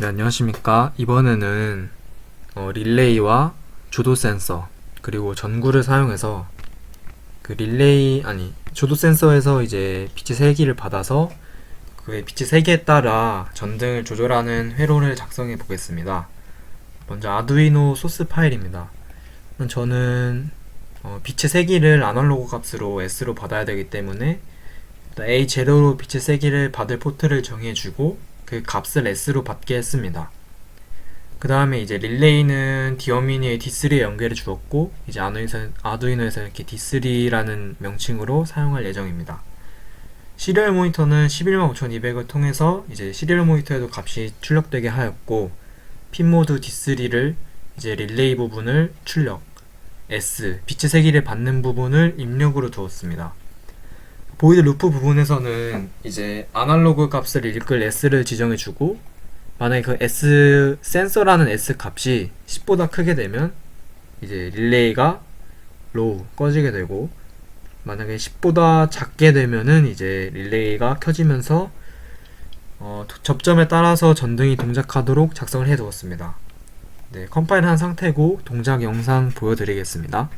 네, 안녕하십니까. 이번에는 어, 릴레이와 조도 센서 그리고 전구를 사용해서 그 릴레이 아니 조도 센서에서 이제 빛의 세기를 받아서 그 빛의 세기에 따라 전등을 조절하는 회로를 작성해 보겠습니다. 먼저 아두이노 소스 파일입니다. 저는 어, 빛의 세기를 아날로그 값으로 S로 받아야 되기 때문에 일단 A0로 빛의 세기를 받을 포트를 정해주고 그 값을 S로 받게 했습니다. 그 다음에 이제 릴레이는 디어미니의 D3에 연결해 주었고 이제 아두이노에서, 아두이노에서 이렇게 D3라는 명칭으로 사용할 예정입니다. 시리얼 모니터는 115,200을 통해서 이제 시리얼 모니터에도 값이 출력되게 하였고 핀 모드 D3를 이제 릴레이 부분을 출력 S 빛의 세기를 받는 부분을 입력으로 두었습니다. 보이드 루프 부분에서는 이제 아날로그 값을 읽을 S를 지정해주고 만약에 그 S 센서라는 S 값이 10보다 크게 되면 이제 릴레이가 로우 꺼지게 되고 만약에 10보다 작게 되면은 이제 릴레이가 켜지면서 어, 도- 접점에 따라서 전등이 동작하도록 작성을 해 두었습니다. 네, 컴파일한 상태고 동작 영상 보여드리겠습니다.